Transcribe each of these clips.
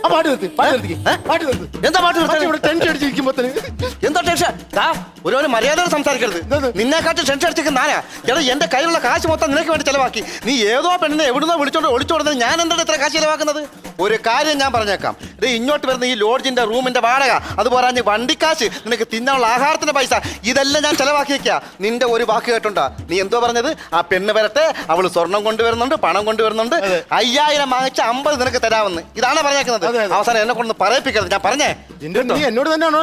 ആ പാട്ട് നിർത്തി പാട്ട് നിർത്തി പാട്ട് നിർത്തി എന്താ പാട്ട് നിർത്തി ഇവിടെ ടെൻഷൻ അടിച്ചിരിക്കുമ്പോ എന്താ ടെൻഷൻ? ഒരുപോലെ മര്യാദയോട് സംസാരിക്കരുത്? നിന്നെക്കാട്ടും ടെൻഷൻ അടിച്ചിരിക്കുന്ന നാനാ ചേട്ടാ എന്റെ കയ്യിലുള്ള കാശ് മൊത്തം നിനക്ക് വേണ്ടി ചെലവാക്കി. നീ ഏതോ പെണ്ണിനെ എവിടുന്നോ വിളിച്ചോണ്ട് ഒളിച്ചോടുന്നത് ഞാൻ എന്താണ് ഇത്ര കാശ് ചെലവാക്കുന്നത്? ഒരു കാര്യം ഞാൻ പറഞ്ഞേക്കാം. ഇത് ഇങ്ങോട്ട് വരുന്ന ഈ ലോഡ്ജിന്റെ റൂമിന്റെ വാടക അതുപോലെ തന്നെ വണ്ടിക്കാശ് നിനക്ക് തിന്നാനുള്ള ആഹാരത്തിന്റെ പൈസ ഇതെല്ലാം ഞാൻ ചെലവാക്കിയേക്കാ. നിന്റെ ഒരു വാക്ക് കേട്ടുണ്ടാ നീ എന്തോ പറഞ്ഞത്? ആ പെണ്ണ് വരട്ടെ അവൾ സ്വർണം കൊണ്ടുവരുന്നുണ്ട് പണം കൊണ്ടുവരുന്നുണ്ട് അയ്യായിരം വാങ്ങിച്ച അമ്പത് നിനക്ക് തരാമെന്ന്. ഇതാണ് പറഞ്ഞേക്കുന്നത്. അവസാനം എന്നെ കൊണ്ട് പറയിപ്പിക്കരുത്. ഞാൻ പറഞ്ഞേ. നീ എന്നോട് തന്നെയാണോ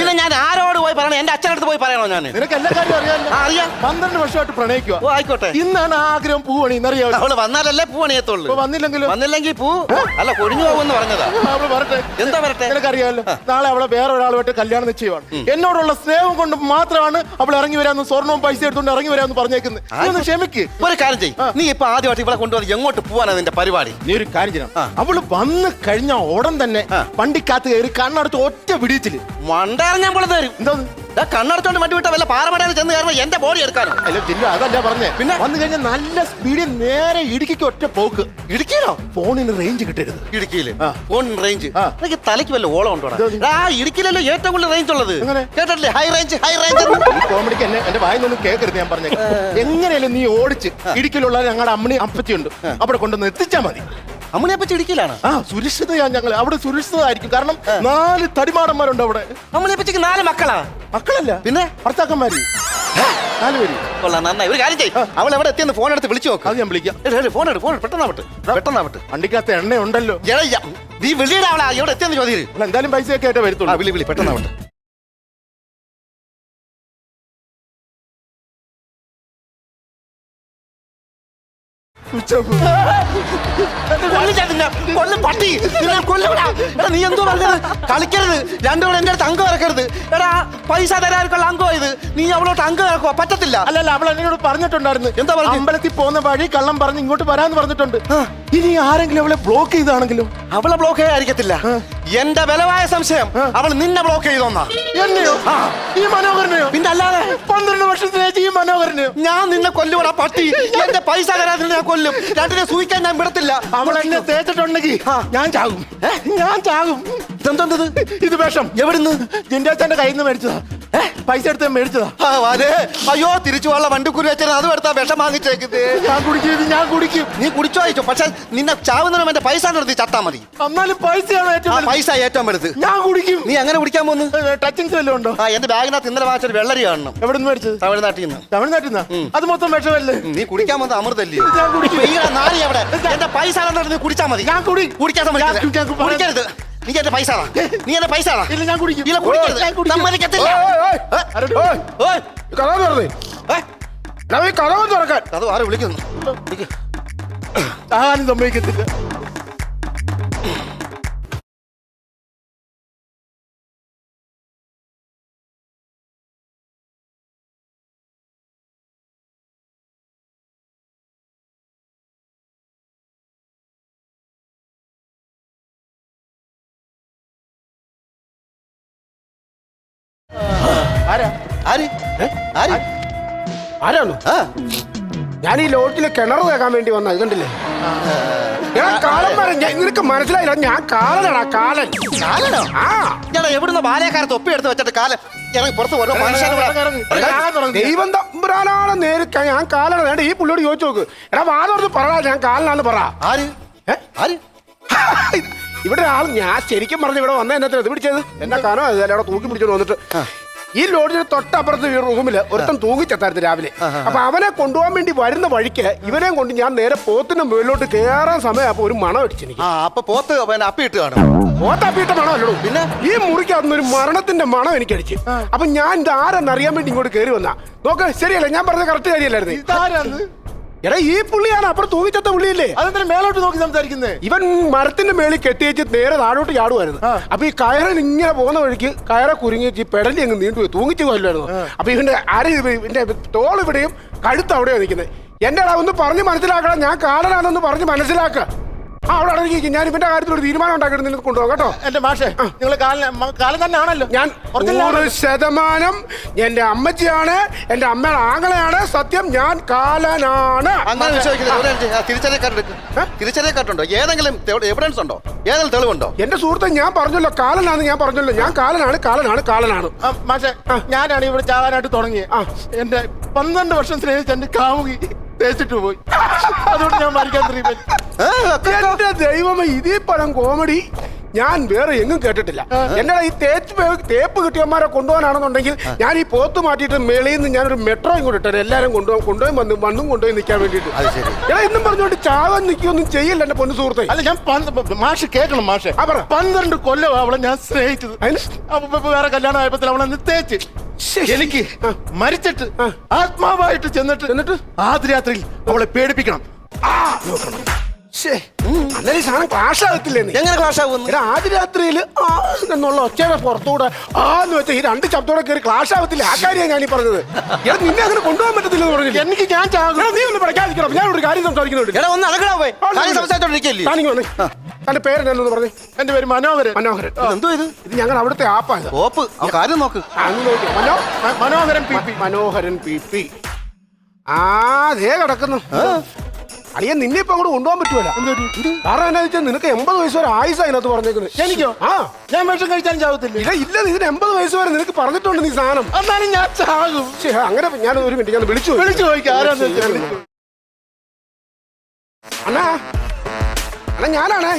പിന്നെ ഞാൻ ആരോട് പോയി പറയണം? എന്റെ അച്ഛനടുത്ത് പോയി പറയണോ ഞാൻ നിനക്ക് എല്ലാ കാര്യം അറിയാമല്ലോ. ആ, അറിയാം. പന്ത്രണ്ട് വർഷമായിട്ട് പ്രണയിക്കുക. ഓ ആയിക്കോട്ടെ. ഇന്നാണ് ആ ആഗ്രഹം പൂവണി എന്നറിയാമല്ലോ അവൾ വന്നാലല്ലേ പൂ പണിയത്തുള്ളൂ. വന്നില്ലെങ്കിൽ വന്നില്ലെങ്കിലോ? വന്നില്ലെങ്കിൽ പൂ അല്ല കൊഴിഞ്ഞു പോകുമെന്ന് പറഞ്ഞതാ. അവൾ വരട്ടെ. എന്താ വരട്ടെ? നിനക്കറിയാമല്ലോ നാളെ അവളെ വേറെ ഒരാളുമായിട്ട് കല്യാണം നിശ്ചയമാണ്. എന്നോടുള്ള സ്നേഹം കൊണ്ട് മാത്രമാണ് അവൾ ഇറങ്ങി വരാന്ന് സ്വർണവും പൈസ എടുത്തുകൊണ്ട് ഇറങ്ങി വരാന്ന് പറഞ്ഞേക്കുന്നത് നീ ഒന്ന് ക്ഷമിക്ക്. ഒരു കാര്യം ചെയ്യ്. നീ ഇപ്പൊ ആദ്യമായിട്ട് ഇവിടെ കൊണ്ടുവന്ന് എങ്ങോട്ട് പോവാനാ നിന്റെ പരിപാടി? നീ ഒരു കാര്യം ചെയ്യണം. അവൾ വന്ന് കഴിഞ്ഞ ഉടൻ തന്നെ വണ്ടിക്കാത്ത വണ്ടിക്കകത്ത് കയറി കണ്ണടുത്ത് ഒറ്റ പിടിച്ചിൽ. ഞാൻ പോലെ തരും. എന്താ കണ്ണടച്ചോണ്ട് മറ്റു വിട്ട വല്ല പാറമടയിൽ ചെന്ന് കയറുമ്പോ എന്റെ ബോഡി എടുക്കാനോ? അല്ല ജില്ല അതല്ല പറഞ്ഞേ. പിന്നെ? വന്നു കഴിഞ്ഞാൽ നല്ല സ്പീഡിൽ നേരെ ഇടുക്കിക്ക് ഒറ്റ പോക്ക്. ഇടുക്കിയിലോ? ഫോണിന് റേഞ്ച് കിട്ടരുത്. ഇടുക്കിയിൽ. ഫോണിന് റേഞ്ച്. എനിക്ക് തലയ്ക്ക് വല്ല ഓളം ഉണ്ടോ ആ ഇടുക്കിയിലല്ലോ ഏറ്റവും കൂടുതൽ റേഞ്ച് ഉള്ളത്. കേട്ടിട്ടില്ലേ? കേട്ടില്ലേ ഹൈ റേഞ്ച് ഹൈ റേഞ്ച് കോമഡിക്ക് എന്നെ എന്റെ വായിന്നൊന്നും കേൾക്കരുത് ഞാൻ പറഞ്ഞേ എങ്ങനെയാലും നീ ഓടിച്ച് ഇടുക്കിയിലുള്ള ഞങ്ങളുടെ അമ്മണി അപ്പച്ചിയുണ്ട്. അവിടെ കൊണ്ടുവന്ന് എത്തിച്ചാ മതി. അമ്മണിയപ്പച്ച ഇടുക്കിയിലാണ് ആ സുരക്ഷിതയാ ഞങ്ങൾ അവിടെ സുരക്ഷിതമായിരിക്കും. കാരണം നാല് തടിമാടന്മാരുണ്ട് അവിടെ. അമ്മണിയപ്പച്ചക്ക് നാല് മക്കളാ. മക്കളല്ല. പിന്നെ? ഭർത്താക്കന്മാര്. നാല് പേര്. കൊള്ളാം നന്നായി. ഒരു കാര്യം ചെയ്യ്. അവൾ എവിടെ എത്തിയെന്ന് ഫോൺ എടുത്ത് വിളിച്ചു നോക്ക്. അത് ഞാൻ വിളിക്കാം. ഫോൺ എടുത്ത് ഫോൺ പെട്ടെന്നാവട്ടെ പെട്ടെന്നാവട്ടെ വണ്ടിക്കകത്ത് എണ്ണ ഉണ്ടല്ലോ നീ വിളിയുടെ അവളാ. എവിടെ എത്തിയെന്ന് ചോദ്യം എന്തായാലും പൈസയൊക്കെ ഒക്കെ ആയിട്ട് വരത്തുള്ളൂ. വിളി വിളി. പെട്ടെന്നാവട്ടെ കൊല്ലും പട്ടി. നിന്നെ കൊല്ലുവിടാ. എടാ നീ എന്തോ പറഞ്ഞത്? കളിക്കരുത്. രണ്ടുകൂടെ എന്റെ അടുത്ത് അങ്കം ഇറക്കരുത്. എടാ പൈസ തരാർക്കുള്ള അങ്കോ ഇത്. നീ അവളോട്ട് അങ്കം ഇറക്കുക പറ്റത്തില്ല. അല്ലല്ല അവൾ എന്നോട് പറഞ്ഞിട്ടുണ്ടായിരുന്നു. എന്താ പറഞ്ഞു? അമ്പലത്തിൽ പോകുന്ന വഴി കള്ളം പറഞ്ഞ് ഇങ്ങോട്ട് വരാന്ന് പറഞ്ഞിട്ടുണ്ട്. ഇനി ആരെങ്കിലും അവളെ ബ്ലോക്ക് ചെയ്താണെങ്കിലും? അവളെ ബ്ലോക്ക് ചെയ്യാതിരിക്കത്തില്ല. എന്റെ ബലമായ സംശയം അവൾ നിന്നെ ബ്ലോക്ക് ചെയ്തോന്നാ. എന്നെയോ? ഈ മനോഹരനെയോ? പിന്നെ അല്ലാതെ? പന്ത്രണ്ട് വർഷത്തിലേക്ക് ഈ മനോഹരനെയോ? ഞാൻ നിന്നെ കൊല്ലുകൂടാ പട്ടി. എന്റെ പൈസ തരാതിന് ഞാൻ കൊല്ലും. രണ്ടിനെ സൂക്ഷിക്കാൻ ഞാൻ വിടത്തില്ല. അവൾ എന്നെ തേച്ചിട്ടുണ്ടെങ്കിൽ ഞാൻ ചാകും. ഞാൻ ചാകും. ഇതെന്തോണ്ടത് ഇത് വേഷം. എവിടുന്ന്? ജിൻഡാച്ചാന്റെ കയ്യിൽ നിന്ന് മേടിച്ചതാ. ഏ, പൈസ എടുത്ത് മേടിച്ചതാ. ആ, വാലേ. അയ്യോ തിരിച്ചു വള്ള വണ്ടിക്കുരി വെച്ചാൽ അതും എടുത്താ വിഷം വാങ്ങിച്ചേക്കുന്നത്. ഞാൻ കുടിക്കും ഇത് ഞാൻ കുടിക്കും. നീ കുടിച്ചോ അയച്ചോ. പക്ഷെ നിന്നെ ചാവുന്നതിനും എന്റെ പൈസ നടത്തി ചത്താ മതി. എന്നാലും പൈസയാണ് ആ ഏറ്റവും വലുത്. പൈസ ഏറ്റവും വലുത്. ഞാൻ കുടിക്കും. നീ എങ്ങനെ കുടിക്കാൻ പോന്ന്? ടച്ചിങ്സ് വല്ലതും ഉണ്ടോ? ആ എന്റെ ബാഗിനകത്ത് ഇന്നലെ വാങ്ങിച്ചൊരു വെള്ളരി കാണണം. എവിടെ നിന്ന് മേടിച്ചത്? തമിഴ്നാട്ടിൽ നിന്ന്. തമിഴ്നാട്ടിൽ നിന്നാ? അത് മൊത്തം വിഷമല്ലേ? നീ കുടിക്കാൻ പോകുന്ന അമൃതല്ലേ? ഞാൻ കുടിക്കും. അവിടെ. എന്റെ പൈസ തന്നിട്ട് നീ കുടിച്ചാ മതി. ഞാൻ കുടി. കുടിക്കാൻ സമ്മതിക്കില്ല. ഞാൻ- കുടിക്കരുത്. നീ എന്റെ പൈസ താ. നീ എന്റെ പൈസ താ. ഇല്ല ഞാൻ കുടിക്കും ഇല്ല കുടിക്കരുത് ഞാൻ കുടിക്കും. സമ്മതിക്കത്തില്ല? ആരോട്? ഓയ്. കഥ തുറന്നേ ഏ? കഥ തുറക്കാൻ അത് ആര് വിളിക്കുന്നു വിളിക്ക്. ആരും സമ്മതിക്കത്തില്ല ആരാ? ആര്? ആര്? ആരാണ്? ആ. ഞാൻ ഈ ലോഡ്ജിലെ കിണർ കേൾക്കാൻ വേണ്ടി വന്ന ഇതുണ്ടല്ലേ കണ്ടില്ലേ? എടാ കാലൻ മരം ഞാൻ നിനക്ക് മനസ്സിലായില്ല ഞാൻ കാലനാടാ കാലൻ. കാലനോ? ആ. ഞാൻ എവിടുന്ന് ബാലയക്കാരത്ത് ഒപ്പി എടുത്ത് വെച്ചിട്ട് കാലം ഇറങ്ങി പുറത്ത് ഓരോ മനുഷ്യനെ. ദൈവം തമ്പുരാനാണ് നേരിട്ട് ഞാൻ കാലാണ് വേണ്ട ഈ പുള്ളിയോട് ചോദിച്ചു നോക്ക്. എടാ വാദോർത്ത് പറ ഞാൻ കാലനാന്ന് പറ. ആര്? ഏ? ആര്? ഇവിടെ ആൾ ഞാൻ ശരിക്കും പറഞ്ഞു ഇവിടെ വന്ന എന്നെ ഇത് പിടിച്ചത്? എന്നാ കാനോ അതല്ല അവിടെ തൂക്കി പിടിച്ചോണ്ട് വന്നിട്ട്. ഈ ലോഡ്ജിന് തൊട്ടപ്പുറത്ത് ഈ റൂമിൽ ഒരുത്തൻ തൂങ്ങിച്ചെത്തായിരുന്നു രാവിലെ. അപ്പൊ അവനെ കൊണ്ടുപോകാൻ വേണ്ടി വരുന്ന വഴിക്ക് ഇവനെയും കൊണ്ട് ഞാൻ നേരെ പോത്തിന് മുകളിലോട്ട് കയറാൻ സമയം അപ്പൊ ഒരു മണം അടിച്ചെനിക്ക് ആ അപ്പൊ പോത്ത് പിന്നെ അപ്പിയിട്ട് കാണും. മണമല്ലോ പിന്നെ? ഈ മുറിക്ക് അതൊന്നും ഒരു മരണത്തിന്റെ മണം എനിക്ക് അടിച്ച്. അപ്പൊ ഞാൻ ഇത് ആരെന്നറിയാൻ വേണ്ടി ഇങ്ങോട്ട് കയറി വന്നാ. നോക്ക് ശരിയല്ല? ഞാൻ പറഞ്ഞ കറക്റ്റ് കാര്യമല്ലായിരുന്നു. എടാ ഈ പുള്ളിയാണ് അപ്പുറം തൂങ്ങിച്ചത്ത പുള്ളിയില്ലേ? അതെന്താ മേലോട്ട് നോക്കി സംസാരിക്കുന്നത് ഇവൻ മരത്തിന്റെ മേളിൽ കെട്ടിയേച്ച് നേരെ താഴോട്ട് ചാടുമായിരുന്നു. അപ്പൊ ഈ കയറിൽ ഇങ്ങനെ പോകുന്ന വഴിക്ക് കയറ കുരുങ്ങിച്ച് പെടലി അങ്ങ് നീണ്ടുപോയി തൂങ്ങിച്ച് കൊല്ലായിരുന്നു. അപ്പൊ ഇവന്റെ അര ഇവന്റെ തോൾ ഇവിടെയും കഴുത്ത് അവിടെയാണ് നിൽക്കുന്നത് എന്റെ ഒന്ന് പറഞ്ഞ് മനസ്സിലാക്കണം. ഞാൻ കാലനാണെന്ന് പറഞ്ഞ് മനസ്സിലാക്ക. ആ അവിടെ അടങ്ങിയിരിക്കും ഞാൻ ഇവന്റെ കാര്യത്തിൽ ഒരു തീരുമാനം ഉണ്ടാക്കിയിട്ട് നിന്നെ കൊണ്ടുപോകാം കേട്ടോ. എന്റെ മാഷേ നിങ്ങൾ കാലം തന്നെ ആണല്ലോ ഞാൻ നൂറ്. ശതമാനം എന്റെ അമ്മച്ചിയാണ് എന്റെ അമ്മയുടെ ആങ്ങളെയാണ് സത്യം ഞാൻ കാലനാണ്. തിരിച്ചറിയ കാർഡ് എടുക്ക്. തിരിച്ചറിയ കാർഡ് ഉണ്ടോ? ഏതെങ്കിലും എവിഡൻസ് ഉണ്ടോ? ഏതെങ്കിലും തെളിവുണ്ടോ? എന്റെ സുഹൃത്തെ ഞാൻ പറഞ്ഞല്ലോ കാലനാണ് ഞാൻ പറഞ്ഞല്ലോ. ഞാൻ കാലനാണ് കാലനാണ് കാലനാണ്. മാഷേ മാഷെ ഞാനാണ് ഇവിടെ ചാകാനായിട്ട് തുടങ്ങിയത് ആ. എന്റെ പന്ത്രണ്ട് വർഷം സ്നേഹിച്ച എന്റെ കാമുകി. തേച്ചിട്ട് പോയി. അതുകൊണ്ട് ഞാൻ മരിക്കാൻ. എന്റെ ദൈവമേ ഇതേ പടം കോമഡി. ഞാൻ വേറെ എങ്ങും കേട്ടിട്ടില്ല. എന്റെ ഈ തേച്ച് തേപ്പ് കിട്ടിയന്മാരെ കൊണ്ടുപോകാനാണെന്നുണ്ടെങ്കിൽ ഞാൻ ഈ പോത്ത് മാറ്റിയിട്ട് മേളിൽ നിന്ന് ഞാനൊരു മെട്രോ ഇങ്ങോട്ട് ഇട്ടത്. എല്ലാരും കൊണ്ടുപോകാൻ കൊണ്ടുപോയി വന്ന് മണ്ണും കൊണ്ടുപോയി നിൽക്കാൻ വേണ്ടിയിട്ട്. എടാ ഇന്നും പറഞ്ഞുകൊണ്ട് ചാവാൻ നിൽക്കുകയൊന്നും ചെയ്യില്ല എന്റെ പൊന്നു സുഹൃത്തെ. അല്ല ഞാൻ മാഷ് കേൾക്കണം മാഷെ. പന്ത്രണ്ട് കൊല്ലം അവളെ ഞാൻ സ്നേഹിച്ചത്. വേറെ കല്യാണം ആയപ്പോ അവളെ തേച്ച്. എനിക്ക് മരിച്ചിട്ട് ആത്മാവായിട്ട് ചെന്നിട്ട് എന്നിട്ട്? ആദ്യ രാത്രിയിൽ അവളെ പേടിപ്പിക്കണം. ശ്ശേ, അന്നേരം സാധനം ക്ലാഷ് ആകത്തില്ലേ നീ? എങ്ങനെ ക്ലാഷ് ആവുന്നു എടാ ആദ്യ രാത്രിയിൽ ആ എന്നുള്ള ഒച്ചയുടെ പുറത്തുകൂടെ ആ എന്ന് വെച്ചാൽ ഈ രണ്ട് ശബ്ദത്തോടെ കയറി ക്ലാഷ് ആവത്തില്ല ആ കാര്യമാണ് ഞാൻ ഈ പറഞ്ഞത്. എടാ നിന്നെ അങ്ങനെ കൊണ്ടുപോകാൻ പറ്റത്തില്ലെന്ന് പറഞ്ഞില്ല? എനിക്ക് ഞാൻ ചാകും നീ ഒന്ന് പഠിക്കാതിരിക്കണം. ഞാൻ ഒരു കാര്യം സംസാരിക്കുന്നുണ്ട്. എടാ ഒന്ന് അടക്കടാ പോയി. കാര്യം സംസാരിച്ചോണ്ടിരിക്കല്ലേ? താനിങ്ങ് വന്നേ. തന്റെ പേര് എന്നാന്ന് പറഞ്ഞു. എന്റെ പേര് മനോഹരൻ. മനോഹരൻ. എന്തോ ഇത്? ഇത് ഞങ്ങൾ അവിടുത്തെ ആപ്പാണ്. ഓപ്പ്. ആ കാര്യം നോക്ക്. മനോ മ- Manoharan P P. Manoharan P P. ആ ദേ കിടക്കുന്നു. അളിയ നിന്നെ ഇപ്പൊ അങ്ങോട്ട് കൊണ്ടുപോകാൻ പറ്റൂല. കാരണം എന്നാ വെച്ചാൽ നിനക്ക് എൺപത് വയസ്സ് വരെ ആയുസ് അതിനകത്ത് പറഞ്ഞേക്കുന്നത് എനിക്കോ? ആ. ഞാൻ വിഷം കഴിച്ചാലും ചാവത്തില്ല? ഇല്ല ഇല്ല ഇതിന് എൺപത് വയസ്സ് വരെ നിനക്ക് പറഞ്ഞിട്ടുണ്ട് നീ സാധനം. എന്നാലും ഞാൻ ചാകും. അങ്ങനെ ഞാൻ ഒരു മിനിറ്റ് ഞാൻ വിളിച്ചു വിളിച്ചു ചോദിക്കാം. ആരാന്ന്. അണ്ണാ. അണ്ണാ ഞാനാണേ.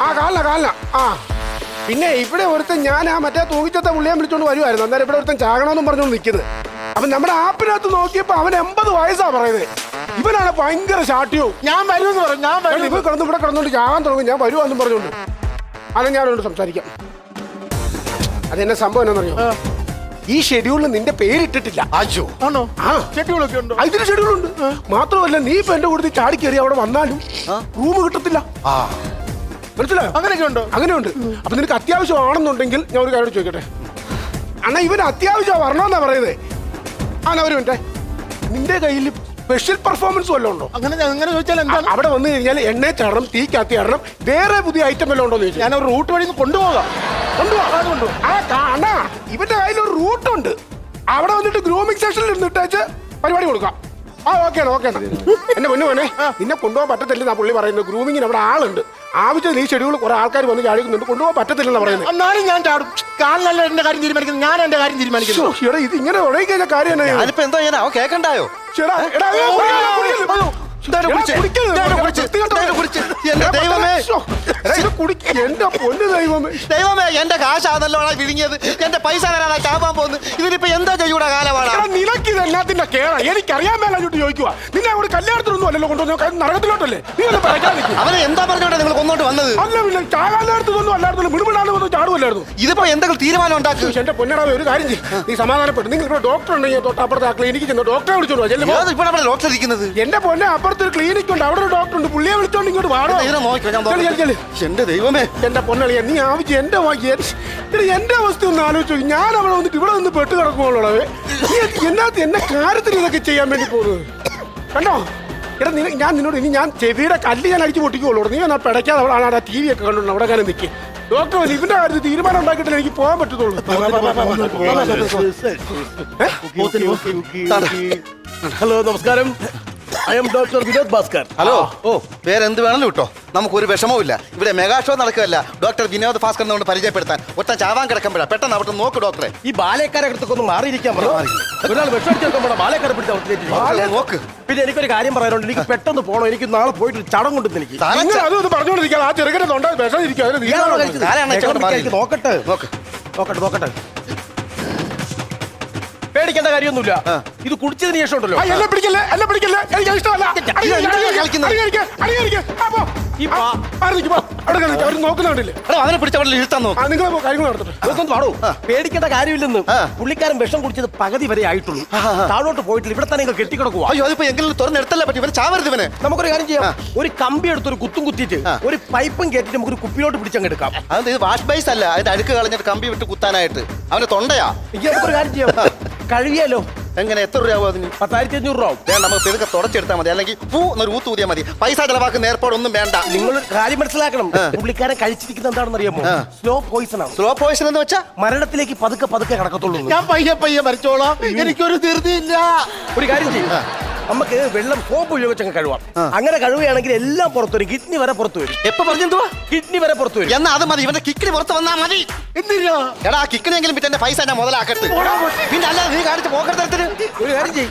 ആ കാലിന കാലിന ആ. പിന്നെ ഇവിടെ ഒരുത്തൻ ഞാൻ ആ മറ്റേ തൂങ്ങിച്ചത്തെ പുള്ളിയെ വിളിച്ചോണ്ട് വരുമായിരുന്നു അന്നേരം ഇവിടെ ഒരുത്തൻ ചാകണമെന്നും പറഞ്ഞോണ്ട് നിൽക്കുന്നത് അപ്പൊ നമ്മുടെ ആപ്പിനകത്ത് നോക്കിയപ്പോ അവൻ എൺപത് വയസ്സാ പറയുന്നത് ഇവനാണ് ഭയങ്കര ഷാട്ടിയോ ഞാൻ വരുമെന്ന് പറഞ്ഞു ഞാൻ വരും ഇവ കിടന്ന് ഇവിടെ കിടന്നുകൊണ്ട് ഞാൻ തുടങ്ങും ഞാൻ വരുവാന്നും പറഞ്ഞോണ്ട് അത് ഞാനോട് സംസാരിക്കാം. അതെന്നെ സംഭവം എന്നാണെന്നറിയോ ഈ ഷെഡ്യൂളിൽ നിന്റെ പേരിട്ടിട്ടില്ല. അയ്യോ. ആണോ? ആ. ചെട്ടികളൊക്കെ ഉണ്ടോ? ആ, ഷെഡ്യൂൾ ഉണ്ട്. മാത്രമല്ല നീ ഇപ്പൊ എന്റെ കൂടുതൽ ചാടി കയറി അവിടെ വന്നാലും റൂം കിട്ടത്തില്ല. മനസ്സിലായോ? അങ്ങനെയൊക്കെ ഉണ്ടോ? അങ്ങനെയുണ്ട്. അപ്പൊ നിനക്ക് അത്യാവശ്യമാണെന്നുണ്ടെങ്കിൽ ഞാൻ ഒരു കാര്യം ചോദിക്കട്ടെ? അണ്ണാ ഇവന് അത്യാവശ്യം വരണമെന്നാ പറയുന്നത് ആ ഒരു മിനിറ്റ് നിന്റെ കയ്യിൽ സ്പെഷ്യൽ പെർഫോമൻസ് വല്ലതും ഉണ്ടോ? അങ്ങനെ അങ്ങനെ ചോദിച്ചാൽ എന്താണ്? അവിടെ വന്നു കഴിഞ്ഞാൽ എണ്ണ ചാടണം തീ കാത്തി ആടണം വേറെ പുതിയ ഐറ്റം വല്ലതും ഉണ്ടോ എന്ന് ചോദിച്ചു. ഞാൻ ഒരു റൂട്ട് വഴി കൊണ്ടുപോകാം. കൊണ്ടുപോകാം. കൊണ്ടുപോകാം കൊണ്ടു ആ കാണാ ഇവന്റെ കയ്യിൽ ഒരു റൂട്ടുണ്ട് അവിടെ വന്നിട്ട് ഗ്രൂമിംഗ് സെക്ഷനിൽ ഇരുന്നിട്ടേച്ച് പരിപാടി കൊടുക്കാം. ആ ഓക്കെ ഓക്കെ എന്നെ പൊന്നു പോനെ നിന്നെ കൊണ്ടുപോകാൻ പറ്റത്തില്ലെന്നാ പുള്ളി പറയുന്നത്. ഗ്രൂമിങ്ങിന് അവിടെ ആളുണ്ട്. ആവശ്യത്തിൽ ഈ ഷെഡ്യൂൾ കുറെ ആൾക്കാർ വന്ന് ചാടിക്കുന്നുണ്ട്. കൊണ്ടുപോകാൻ പറ്റത്തില്ലെന്നാ പറയുന്നത് എന്നാലും ഞാൻ ചാടും. കാലിനല്ല എന്റെ കാര്യം തീരുമാനിക്കുന്നത്. ഞാൻ എന്റെ കാര്യം തീരുമാനിക്കുന്നു. ചേട്ടാ ഇത് ഇങ്ങനെ ഉടയി കഴിഞ്ഞ കാര്യം എന്നാ? ഇത്? ഞാനിപ്പോ എന്തോ ഞാൻ അവൻ കേക്കണ്ടായോ? കുടിച്ച്? എന്റെ എന്റെ പൊന്ന് ദൈവമേ. ദൈവമേ എന്റെ കാശാണല്ലോ വിഴുങ്ങിയത്. എന്റെ പൈസ തരാനാ ചാവാൻ പോകുന്നു. ഇതിനിപ്പോ എന്താ ചെയ്യൂടെ കാലമാണ് നിനക്ക് ഇത് എന്നാത്തിന്റെ കേറ എനിക്കറിയാൻ മേലോട്ട് ചോദിക്കുക നിന്നെ അവിടെ കല്യാണത്തിനൊന്നും അല്ലല്ലോ കൊണ്ടുവന്നു നരകത്തിലോട്ടല്ലേ? നീ ഒന്ന് പറയാൻ നിൽക്കും അവനെ എന്താ പറഞ്ഞോട്ടെ നിങ്ങൾ കൊന്നോട്ട് വന്നത്? അല്ല പിന്നെ ചാകാലത്തൊന്നും അല്ലായിരുന്നു മിടുമിടാന്ന് വന്ന് ചാടുമല്ലായിരുന്നു ഇതിപ്പോ എന്തെങ്കിലും തീരുമാനം ഉണ്ടാക്കി? എന്റെ പൊന്നടാവ് ഒരു കാര്യം ചെയ്യ്. നീ സമാധാനപ്പെട്ടു. നിങ്ങൾ ഇവിടെ ഡോക്ടർ ഉണ്ടെങ്കിൽ തൊട്ടപ്പുറത്ത് ആ ക്ലിനിക്ക് ചെന്ന് ഡോക്ടറെ വിളിച്ചോളൂ ഇവിടെ ഡോക്ടർ ഇരിക്കുന്നത്? എന്റെ പൊന്നെ അപ്പുറത്ത് ഒരു ക്ലിനിക് ഉണ്ട്. അവിടെ ഒരു ഡോക്ടർ ഉണ്ട്. പുള്ളിയെ വിളിച്ചോണ്ട് ഇങ്ങോട്ട് വാടോ. എന്റെ ദൈവമേ. എന്റെ പൊന്നളിയ നീ ആവശ്യം എന്റെ എന്റെ അവസ്ഥ ഒന്ന് ആലോചിച്ചു ഞാൻ അവിടെ വന്നിട്ട് ഇവിടെ നിന്ന് പെട്ട് കിടക്കുമ്പോളേ നീ എന്നാത്ത് എന്നെ കാര്യത്തിൽ ഇതൊക്കെ ചെയ്യാൻ വേണ്ടി പോകുന്നത് കണ്ടോ എടാ നീ ഞാൻ നിന്നോട് ഇനി ഞാൻ ചെവിയുടെ കല്ല് ഞാൻ അടിച്ച് പൊട്ടിക്കുള്ളൂ നീ എന്നാ പിടയ്ക്കാതെ അവളാണ് ആ ടി വി ഒക്കെ കണ്ടു അവിടെ കാര്യം നിൽക്കി ഡോക്ടർ ഇവന്റെ കാര്യത്തിൽ തീരുമാനം ഉണ്ടാക്കിയിട്ടില്ല എനിക്ക് പോകാൻ പറ്റത്തുള്ളൂ ഹലോ നമസ്കാരം I'm doctor Vinod Bhaskar hello ഓ പേരെന്ത് വേണമല്ലോ നമുക്ക് നമുക്കൊരു വിഷമവുമില്ല. ഇവിടെ മെഗാ ഷോ നടക്കുകയല്ല. ഡോക്ടർ വിനോദ് ഭാസ്കർ എന്നുകൊണ്ട് പരിചയപ്പെടുത്താൻ. ഒറ്റ ചാവാൻ കിടക്കുമ്പോഴാ. പെട്ടെന്ന് അവിടെ നോക്ക് ഡോക്ടറെ ഈ ബാലേക്കാരെ അടുത്തൊക്കെ ഒന്ന് മാറിയിരിക്കാൻ ഒരാൾ ബാലേക്കാരെ പിടിച്ച് നോക്ക്. പിന്നെ എനിക്കൊരു കാര്യം പറയാനുണ്ട്. എനിക്ക് പെട്ടെന്ന് പോകണം എനിക്ക് നാളെ പോയിട്ട് ഒരു ചടം കൊണ്ടുവന്ന് എനിക്ക്. നോക്കട്ടെ നോക്കട്ടെ നോക്കട്ടെ പറഞ്ഞുകൊണ്ടിരിക്കുക ആ നോക്കട്ടെ? നോക്കട്ടെ ഇരിക്കുക പേടിക്കേണ്ട കാര്യമൊന്നുമില്ല. ഇത് കുടിച്ചതിന് ശേഷം ഉണ്ടല്ലോ പിടിക്കല്ലേ? പിടിക്കല്ലേ? എനിക്ക് ഇഷ്ടമല്ല. പേടിക്കേണ്ട കാര്യമില്ലെന്ന്. പുള്ളിക്കാരൻ വിഷം കുടിച്ചത് പകുതി വരെ ആയിട്ടുള്ളൂ. താഴോട്ട് പോയിട്ടില്ല. ഇവിടെ തന്നെ കെട്ടിക്കിടക്കുക അയ്യോ അതിപ്പോ എങ്കിലും തുറന്നെടുത്തല്ലേ പറ്റി? ഇവരെ ചാവരുത് ഇവനെ. നമുക്കൊരു കാര്യം ചെയ്യാം. ഒരു കമ്പി എടുത്ത് ഒരു കുത്തും കുത്തിയിട്ട് ഒരു പൈപ്പും കേട്ടിട്ട് നമുക്കൊരു കുപ്പിയോട്ട് പിടിച്ചങ്ങ് എടുക്കാം. അത് ഇത് വാഷ് ബൈസ് അല്ല. അതിന്റെ അടുക്ക് കളഞ്ഞിട്ട് കമ്പി വിട്ട് കുത്താനായിട്ട്. അവന്റെ തൊണ്ടയാ. നമുക്കൊരു കാര്യം ചെയ്യാം. കഴിയാലോ? എങ്ങനെ? എത്ര രൂപ ആവും അതിന്? പത്തായിരത്തി അഞ്ഞൂറ് രൂപ ആവും. വേണ്ട നമുക്ക് പെരുക്കെ തുടച്ചെടുത്താൽ മതി. അല്ലെങ്കിൽ പൂ എന്നൊരു ഊത്ത് ഊതിയാൽ മതി. പൈസ ചെലവാക്കുന്ന ഏർപ്പാടൊന്നും വേണ്ട. നിങ്ങൾ കാര്യം മനസ്സിലാക്കണം. പുള്ളിക്കാരൻ കഴിച്ചിരിക്കുന്നത് എന്താണെന്ന് അറിയാമോ സ്ലോ പോയിസൺ ആണ്. സ്ലോ പോയിസൺ എന്ന് വെച്ചാൽ മരണത്തിലേക്ക് പതുക്കെ പതുക്കെ കടക്കത്തുള്ളൂ. ഞാൻ പയ്യെ പയ്യെ മരിച്ചോളാം. എനിക്കൊരു ധൃതിയില്ല. ഒരു കാര്യം ചെയ്യും. നമുക്ക് വെള്ളം സോപ്പ് ഉപയോഗിച്ചൊക്കെ കഴുവാം. അങ്ങനെ കഴുകുകയാണെങ്കിൽ എല്ലാം പുറത്തു വരും. കിഡ്നി വരെ പുറത്തു വരും. എപ്പോ പറഞ്ഞെന്തുവാ കിഡ്നി വരെ പുറത്തു വരും. എന്നാ അത് മതി. ഇവന്റെ കിക്കിന് പുറത്ത് വന്നാ മതി. എന്തിനാ? എടാ കിക്കിനെങ്കിലും പിന്നെ എന്റെ പൈസ എന്നാ മുതലാക്കരുത്. പിന്നെ അല്ല നീ കാണിച്ച് പോക്കരുത്തരത്തിന് ഒരു കാര്യം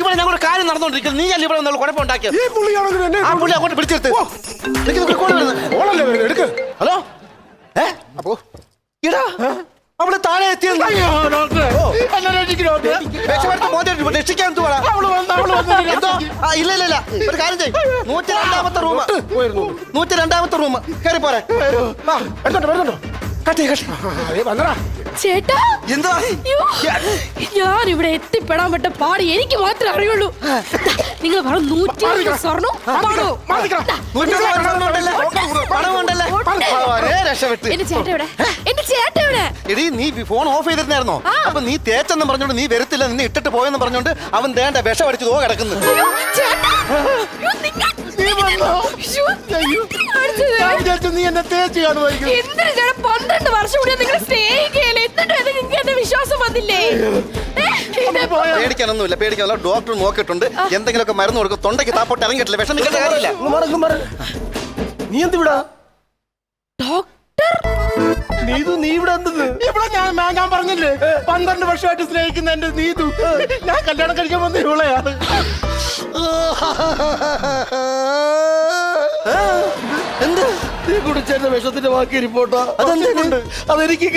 ഇവിടെ ഞങ്ങൾ കാര്യം നടന്നുകൊണ്ടിരിക്കുന്നത് നീ അല്ല ഇവിടെ നിന്നുള്ള കുഴപ്പമുണ്ടാക്കിയത് ആ പുള്ളി അങ്ങോട്ട് പിടിച്ചെടുത്ത് എനിക്ക് വരുന്നു. വരുന്നത്? ഹലോ? ഏ? അപ്പോ ഇടാ എത്തിയത്? രക്ഷിക്കാൻ എന്തുവാ? അവൾ വന്ന് അവൾ എന്തോ? ആ ഇല്ല ഇല്ല ഇല്ല. ഒരു കാര്യം ചെയ്യും. നൂറ്റി രണ്ടാമത്തെ റൂം നൂറ്റി രണ്ടാമത്തെ റൂം. കയറി പോരെ. എടുത്തോണ്ട് വരുന്നുണ്ടോ കട്ടി കട്ടി വന്നടാ. ചേട്ടാ? എന്താ ഞാൻ ഇവിടെ എത്തിപ്പെടാൻ പറ്റ പാട് എനിക്ക് മാത്രമേ അറിയുള്ളൂ. നിങ്ങൾ പറഞ്ഞു നൂറ്റി സ്വർണം എന്റെ ചേട്ട എവിടെ? എന്റെ ചേട്ട എവിടെ? എടി നീ ഫോൺ ഓഫ് ചെയ്തിരുന്നായിരുന്നോ. അപ്പൊ നീ തേച്ചെന്ന് പറഞ്ഞോണ്ട് നീ വരത്തില്ല നിന്നെ ഇട്ടിട്ട് പോയെന്ന് പറഞ്ഞോണ്ട് അവൻ ദേണ്ട വിഷം അടിച്ച് തോ കിടക്കുന്നു. ചേട്ടാ. അയ്യോ, നിങ്ങൾ- അയ്യോ, കാണിച്ചത്. ഞാൻ വിചാരിച്ചു നീ എന്നെ തേച്ച് കാണുമായിരിക്കും എന്തിനു ചേട്ടാ പന്ത്രണ്ട് വർഷം കൂടി നിങ്ങൾ സ്നേഹിക്കുകയല്ലേ എന്നിട്ട് നിങ്ങൾക്ക് എന്റെ വിശ്വാസം വന്നില്ലേ? പേടിക്കാനൊന്നുമില്ല പേടിക്കാനല്ല ഡോക്ടർ നോക്കിയിട്ടുണ്ട്. എന്തെങ്കിലുമൊക്കെ മരുന്ന് കൊടുക്കും. തൊണ്ടയ്ക്ക് താപ്പോട്ട് ഇറങ്ങിയിട്ടില്ല. വിഷം കാര്യമില്ല. നീ എന്ത് വിടാ ഡോക്ടർ? നീ ഇത് നീ ഇവിടെ എന്തെന്ന്? ഇവിടെ ഞാൻ ഞാൻ- ഞാൻ പറഞ്ഞില്ലേ പന്ത്രണ്ട് വർഷമായിട്ട് സ്നേഹിക്കുന്ന എന്റെ നീതു ഞാൻ കല്യാണം കഴിക്കാൻ വന്ന ഇവളെയാണ്. എന്ത്? നീ കുടിച്ചെന്റെ വിഷത്തിന്റെ ബാക്കി ഇരിപ്പോട്ടാ അതെന്തുകൊണ്ട് അതെനിക്ക്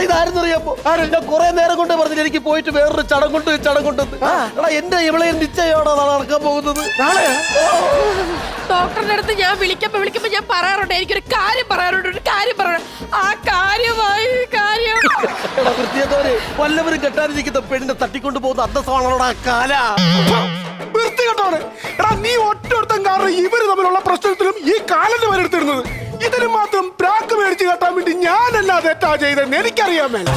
ഇതാരെന്നറിയാമോ? ഞാൻ കുറെ നേരം കൊണ്ട് പറഞ്ഞില്ല എനിക്ക് പോയിട്ട് വേറൊരു ചടങ്ങുണ്ട് ചടങ്ങുണ്ട് എടാ എന്റെ ഇവളെ നിശ്ചയോടെ നടക്കാൻ പോകുന്നത്. നാളെ ഡോക്ടറിന്റെ അടുത്ത് ഞാൻ വിളിക്കുമ്പോ വിളിക്കുമ്പോ ഞാൻ പറയാറുണ്ട് എനിക്കൊരു കാര്യം പറയാറുണ്ട് ഒരു കാര്യം പറയാറുണ്ട് ആ കാര്യമായി കാര്യം എടാ വല്ലവരും കെട്ടാനിരിക്കുന്ന പെണ്ണിനെ തട്ടിക്കൊണ്ടു പോകുന്ന അന്തസ്സാണോടാ കാല. വൃത്തികെട്ടോണ് എടാ നീ ഒറ്റൊരുത്തൻ കാരണം ഇവർ തമ്മിലുള്ള പ്രശ്നത്തിലും ഈ കാലത്ത് വരെടുത്തിരുന്നത് ഇതിന് മാത്രം പ്രാക്ക് മേടിച്ച് കെട്ടാൻ വേണ്ടി ഞാനല്ല തെറ്റാ ചെയ്തെന്ന് എനിക്കറിയാൻ മേല.